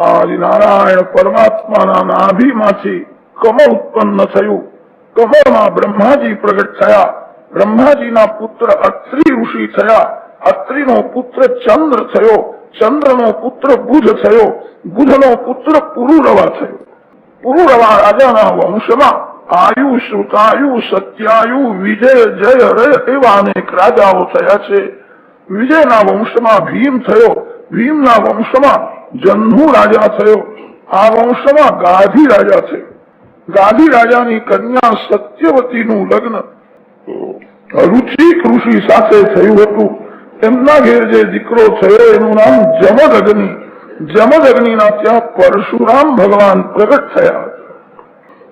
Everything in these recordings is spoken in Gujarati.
આદિનારાયણ પરમાત્માના નાભીમાંથી કમળ ઉત્પન્ન થયું કમળમાં બ્રહ્માજી પ્રગટ થયા બ્રહ્માજીના પુત્ર અત્રિ ઋષિ થયા અત્રિનો પુત્ર ચંદ્ર થયો ચંદ્રનો પુત્ર બુધ થયો બુધનો પુત્ર પુરુરવા થયો પુરુરવા રાજાના વંશમાં આયુ શ્રુતાયુ સત્યાયુ વિજય જય રે એવા અનેક રાજાઓ થયા છે વિજયના વંશમાં ભીમ થયો ભીમના વંશમાં જન્મુ રાજા થયો. આ વંશમાં ગાધી રાજા થયો ગાધી રાજાની કન્યા સત્યવતીનું લગ્ન. રુચિક ઋષિ સાથે થયું હતું. એમના ઘેર જે દીકરો થયો, એનું નામ જમદ અગ્નિ જમદ ત્યાં પરશુરામ ભગવાન પ્રગટ થયા.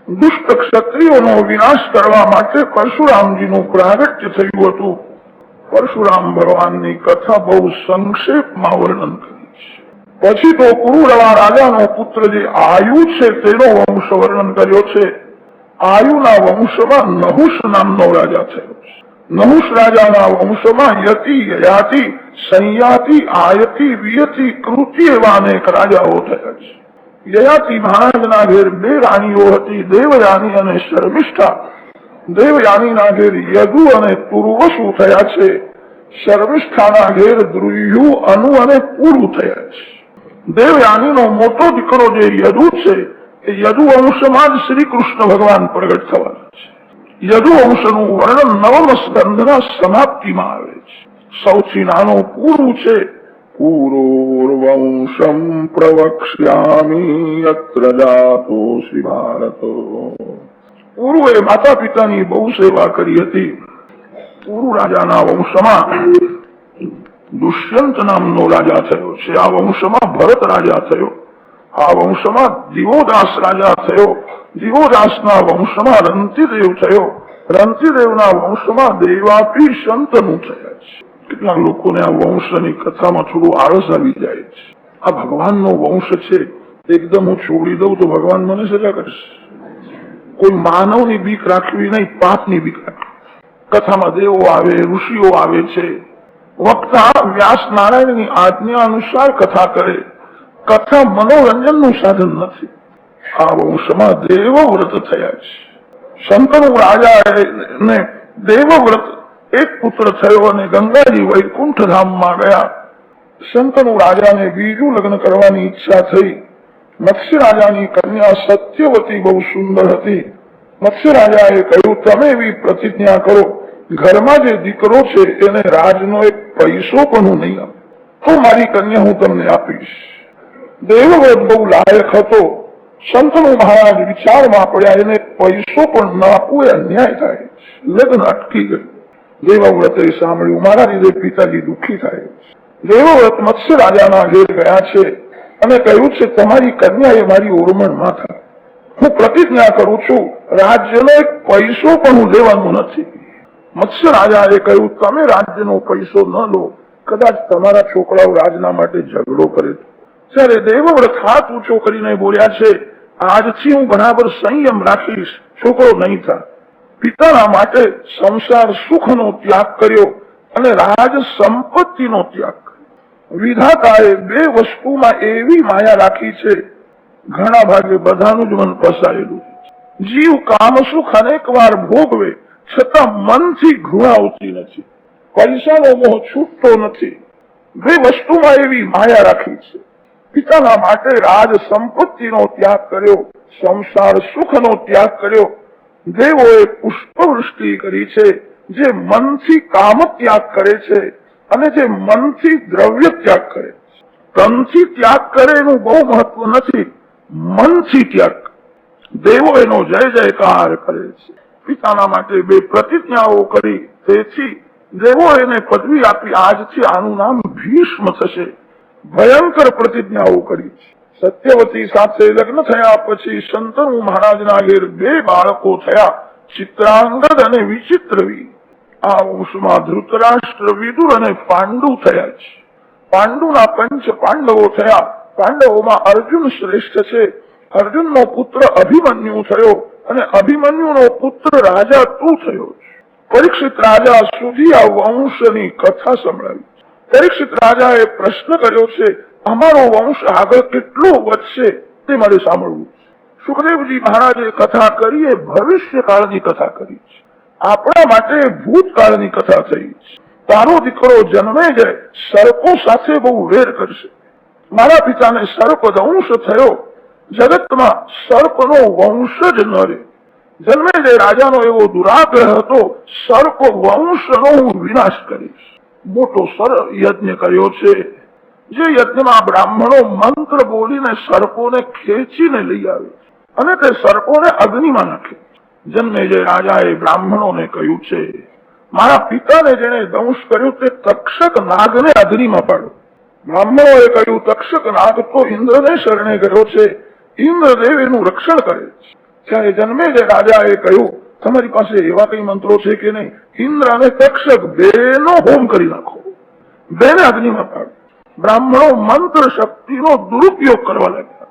દુષ્ટ ક્ષત્રિયોનો વિનાશ કરવા માટે પરશુરામજીનું પ્રાગટ્ય થયું હતું. પરશુરામ ભગવાનની કથા બહુ સંક્ષેપમાં વર્ણન કરી. છે પછી તો કુરુડવા રાજાનો પુત્ર જે આયુ છે તેનો વંશ વર્ણન કર્યો છે. આયુના વંશમાં નહુષ નામનો રાજા થયો છે. નહુષ રાજાના વંશમાં યતિ, યયાતિ, સંયાતિ, આયતિ, વિયતિ, કૃતિ એવા અનેક રાજાઓ થયા છે. યયાતિ મહારાજના ઘેર બે રાણીઓ હતી, દેવયાની અને શર્મિષ્ઠા. દેવયાનીના ઘેર યદુ અને પૂર્વસુ થયા છે. શર્મિષ્ઠાના ઘેર દ્રુયુ, અનુ અને પુરુ થયા છે. દેવયાનીનો મોટો દીકરો જે યદુ છે એ યદુ વંશમાં જ શ્રી કૃષ્ણ ભગવાન પ્રગટ થવાના છે યદુ વંશનું વર્ણન નવમ સ્કંધના સમાપ્તિમાં આવે છે સૌથી નાનો પૂરું છે પૂરોર્વંશમ પ્રવક્ષ્યામી યત્ર શ્રી ભારત પૂરુએ માતા પિતાની બહુ સેવા કરી હતી પૂરુ રાજાના વંશમાં દુષ્યંત નામનો રાજા થયો છે. આ વંશમાં ભરત રાજા થયો. આ વંશમાં દિવોદાસ રાજા થયો. દિવોદાસના વંશમાં રંતિદેવ થયો. રંતિદેવના વંશમાં દેવાપી સંતનું થયા છે. કેટલાક લોકોને આ વંશની કથામાં થોડું આળસ આવી જાય છે. આ ભગવાનનો વંશ છે. એકદમ હું છોડી દઉં તો ભગવાન મને સજા કરશે. કોઈ માનવની બીક રાખવી નહીં, પાપની બીક રાખવી. કથામાં દેવો આવે, ઋષિઓ આવે છે. વક્તા વ્યાસ નારાયણની આજ્ઞા અનુસાર કથા કરે. કથા મનોરંજનનું સાધન નથી. આ વંશમાં દેવવ્રત થયા છે. શંકરુ રાજા ને દેવવ્રત એક પુત્ર થયો અને ગંગાજી વૈકુંઠ ધામમાં ગયા. શંકરુ રાજાને બીજું લગ્ન કરવાની ઈચ્છા થઈ. મત્સ્ય રાજાની કન્યા સત્યવતી બહુ સુંદર હતી. મત્સ્ય રાજાએ કહ્યું, તમે એવી પ્રતિજ્ઞા કરો. ઘરમાં જે દીકરો છે, એને રાજનો એક પૈસો પણ હું નહીં આપું. તો મારી કન્યા હું તમને આપીશ. દેવવ્રત બહુ લાયક હતો. સંતનો મહારાજ વિચારમાં પડ્યા, એને પૈસો પણ ના આપવું એ અન્યાય થાય લગ્ન અટકી ગયું. દેવવ્રતે સાંભળ્યું, મારા લીધે પિતાજી દુઃખી થાય દેવવ્રત મત્સ્ય રાજાના ઘેર ગયા છે અને કહ્યું છે, તમારી કન્યા એ મારી ઓરમણમાં થાય. હું પ્રતિજ્ઞા કરું છું, રાજ્યનો એક પૈસો પણ હું લેવાનું નથી. મત્સ્ય રાજાએ કહ્યું, તમે રાજ્યનો પૈસો ન લો. કદાચ તમારા છોકરાઓ રાજના માટે ઝઘડો કરે ત્યારે દેવવ્રત, હાથ ઊંચો કરીને બોલ્યા છે, આજથી હું બરાબર સંયમ રાખીશ. છોકરો નહીં થાય પિતાના માટે સંસાર સુખનો ત્યાગ કર્યો અને રાજ સંપત્તિનો ત્યાગ કર્યો. વિધાતાએ બે વસ્તુમાં એવી માયા રાખી છે, ઘણા ભાગે બધાનું જ મન ફસાયેલું જીવ કામ સુખ અનેક વાર ભોગવે છતાં મનથી ઘૃણા આવતી નથી. પૈસાનો મોહ છૂટતો નથી. બે વસ્તુમાં એવી માયા રાખી છે. પિતાના માટે રાજ સંપત્તિનો ત્યાગ કર્યો, સંસાર સુખનો ત્યાગ કર્યો. દેવોએ પુષ્પવૃષ્ટિ કરી છે, જે મનથી કામ ત્યાગ કરે છે અને જે મનથી દ્રવ્ય ત્યાગ કરે છે. તનથી ત્યાગ કરે એનું બહુ મહત્વ નથી, મનથી ત્યાગ. દેવો એનો જય જયકાર કરે છે. પિતાના માટે બે પ્રતિજ્ઞાઓ કરી તેથી દેવો એને પદવી આપી આજથી આનું નામ ભીષ્મ થશે. ભયંકર પ્રતિજ્ઞાઓ કરી. સત્યવતી સાથે લગ્ન થયા પછી શંતનુ મહારાજના ઘેર બે બાળકો થયા, ચિત્રાંગદ અને વિચિત્રવી. આ વંશમાં ધૃતરાષ્ટ્ર, વિદુર અને પાંડુ થયા છે. પાંડુના પંચ પાંડવો થયા. પાંડવોમાં અર્જુન શ્રેષ્ઠ છે. અર્જુનનો પુત્ર અભિમન્યુ થયો. અને અભિમન્યુનો પુત્ર રાજા તું થયો છે. પરીક્ષિત રાજા સુધી આ વંશની કથા સંભળાવી પરીક્ષિત રાજાએ પ્રશ્ન કર્યો છે, અમારો વંશ આગળ કેટલો વધશે તે મારે સાંભળવું. સુખદેવજી મહારાજે કથા કરી એ ભવિષ્યકાળની કથા કરી છે. આપણા માટે ભૂતકાળની કથા થઈ છે. તારો દીકરો જન્મે જાય સર્પો સાથે બહુ વેર કરશે. મારા પિતાને સર્પ દંશ થયો જગતમાં સર્પનો વંશ જ ન જન્મે જે રાજાનો એવો દુરાગ્રહ હતો, સર્પ વંશનો હું વિનાશ કરીશ. મોટો સર યજ્ઞ કર્યો છે. જે યજ્ઞમાં બ્રાહ્મણો મંત્ર બોલીને સર્પોને ખેંચીને લઈ આવે અને તે સર્પોને અગ્નિમાં નાખે જન્મે જે રાજાએ બ્રાહ્મણોને કહ્યું છે, મારા પિતાને જેને દંશ કર્યો તે તક્ષક નાગને અગ્નિમાં પાડો. બ્રાહ્મણોએ કહ્યું, તક્ષક નાગ તો ઇન્દ્રને શરણે ગયો છે. ઇન્દ્રદેવ એનું રક્ષણ કરે છે. ત્યારે જન્મે જે રાજાએ કહ્યું, તમારી પાસે એવા કઈ મંત્રો છે કે નહીં? ઇન્દ્ર અને તક્ષક બેનો હોમ કરી નાખો. બેને અગ્નિમાં બ્રાહ્મણો મંત્ર શક્તિનો દુરુપયોગ કરવા લાગ્યા.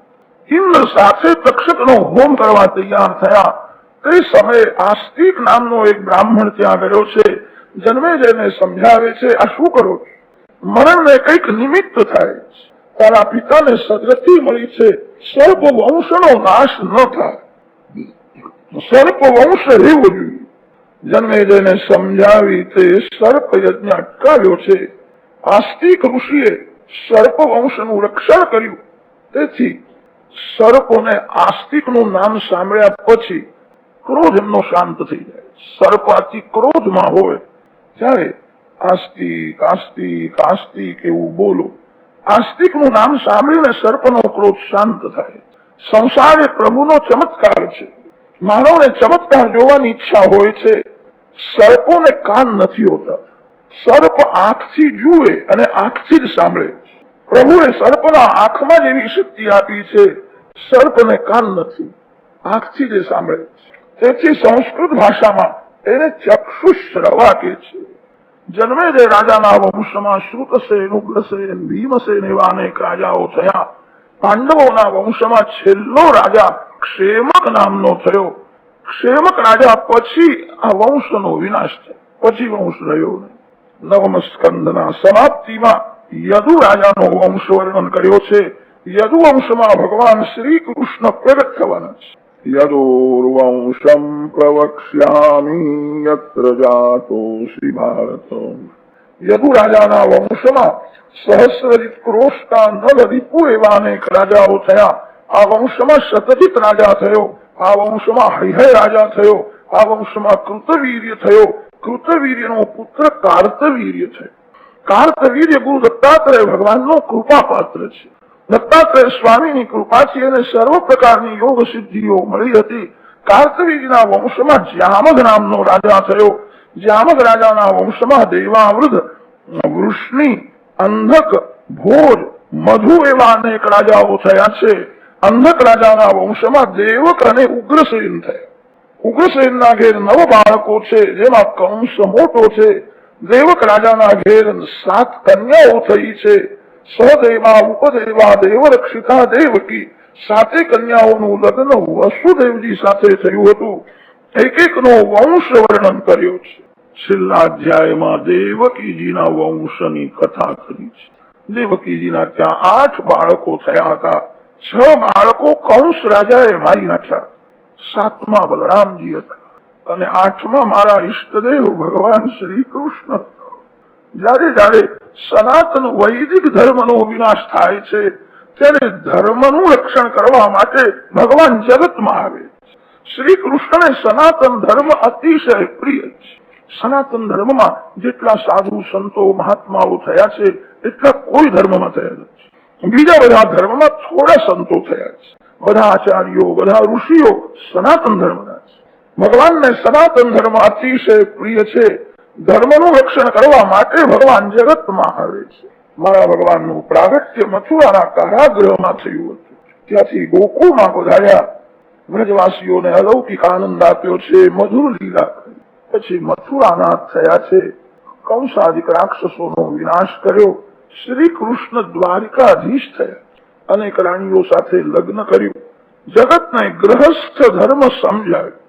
ઇન્દ્ર સાથે તક્ષકનો હોમ કરવા તૈયાર થયા. તે સમયે આસ્તિક નામનો એક બ્રાહ્મણ ત્યાં ગયો છે. જન્મે જેને સમજાવે છે, આ શું કરો મરણ મરણને કંઈક નિમિત્ત થાય છે. તારા પિતાને સદગતિ મળી છે સર્પ વંશનો નાશ ન થાય સર્પ વંશ રહેવું જોઈએ જન્મે જઈને સમજાવી તે સર્પ યજ્ઞ અટકાવ્યો છે આસ્તિક ઋષિએ સર્પ વંશનું રક્ષણ કર્યું તેથી સર્પોને આસ્તિકનું નામ સાંભળ્યા પછી ક્રોધ એમનો શાંત થઈ જાય સર્પ અતિ ક્રોધમાં હોય ત્યારે આસ્તિક આસ્તિક આસ્તિક એવું બોલો આસ્તિકનું નામ સાંભળીને સર્પનો ક્રોધ શાંત થાય. સંસાર એ પ્રભુનો ચમત્કાર છે. માનવને ચમત્કાર જોવાની ઈચ્છા હોય છે. સર્પોને કાન નથી હોતા. સર્પ આંખથી જુએ અને આંખથી જ સાંભળે. પ્રભુએ સર્પના આંખમાં જેવી શક્તિ આપી છે. સર્પને કાન નથી, આંખથી જ સાંભળે તેથી સંસ્કૃત ભાષામાં એને ચક્ષુશ્રવા કે છે. જન્મે જે રાજાના વંશમાં શ્રુતસેન ઉગ્રસેન ભીમસેન એવા અનેક રાજાઓ થયા. પાંડવોના વંશમાં છેલ્લો રાજા ક્ષેમક નામનો થયો. ક્ષેમક રાજા પછી આ વંશનો વિનાશ થયો. પછી વંશ રહ્યો નવમ સ્કંદના સમાપ્તિમાં યદુ રાજાનો વંશ વર્ણન કર્યો છે. યદુ વંશમાં ભગવાન શ્રી કૃષ્ણ પ્રગટ થવાના છે. યદુર્વંશમ પ્રવક્ષ્યામિ યત્ર જાતોષી ભારત યદુ રાજાના વંશમાં સહસ્રજીત ક્રોષ્ટા નલ રિપુ એવા અનેક રાજાઓ થયા આ વંશમાં શતજીત રાજા થયો આ વંશમાં હૈહય રાજા થયો આ વંશમાં કૃતવીર્ય થયો કૃતવીર્યનો પુત્ર કાર્તવીર્ય છે કાર્તવીર્ય ગુરુ દત્તાત્રેય ભગવાનનો કૃપા પાત્ર છે દત્તાત્રેય સ્વામીની કૃપાથી એને સર્વ પ્રકારની યોગ સિદ્ધિઓ મળી હતી. કાર્તવીજના વંશમાં જ્યામગ નામનો રાજા થયો. જ્યામગ રાજાના વંશમાં દેવાવૃદ્ધ વૃષ્ણિ, અંધક, ભોજ, મધુ એવા અનેક રાજાઓ થયા છે. અંધક રાજાના વંશમાં દેવક અને ઉગ્રસેન થયા. ઉગ્રસેનના ઘેર નવ બાળકો છે, જેમાં કંસ મોટો છે. દેવક રાજાના ઘેર સાત કન્યાઓ થઈ છે. સહદેવા ઉપદેવા, દેવરક્ષિતા, દેવકી. સાતે કન્યાઓનું લગ્ન વસુદેવજી સાથે થયું હતું. એક એક નો વંશ વર્ણન કર્યો છે. છેલ્લા અધ્યાયમાં દેવકીજીના વંશની કથા કરી છે. દેવકીજીના ત્યાં આઠ બાળકો થયા હતા. છ બાળકો કંસ રાજાએ મારી નાખ્યા. સાતમા બલરામજી હતા. અને આઠમા મારા ઈષ્ટદેવ ભગવાન શ્રી કૃષ્ણ. જયારે જયારે સનાતન વૈદિક ધર્મનો વિનાશ થાય છે, ત્યારે ધર્મનું રક્ષણ કરવા માટે ભગવાન જગતમાં આવે શ્રી કૃષ્ણને સનાતન ધર્મ અતિશય પ્રિય છે. સનાતન ધર્મમાં જેટલા સાધુ સંતો, મહાત્માઓ થયા છે, એટલા કોઈ ધર્મમાં થયા નથી. બીજા બધા ધર્મમાં થોડા સંતો થયા છે. બધા આચાર્યો, બધા ઋષિઓ સનાતન ધર્મના છે. ભગવાનને સનાતન ધર્મ અતિશય પ્રિય છે. ધર્મનું રક્ષણ કરવા માટે ભગવાન જગતમાં આવે છે. મારા ભગવાનનું પ્રાગટ્ય મથુરાના કારાગૃહમાં થયું હતું. ત્યાંથી ગોકુળમાં પધાર્યા વ્રજવાસીઓને અલૌકિક આનંદ આપ્યો છે, મધુર લીલા પછી મથુરાનાથ થયા છે. કંસાદિક રાક્ષસોનો વિનાશ કર્યો. શ્રી કૃષ્ણ દ્વારિકાધીશ થયા. અનેક રાણીઓ સાથે લગ્ન કર્યું. જગતને ગ્રહસ્થ ધર્મ સમજાવ્યો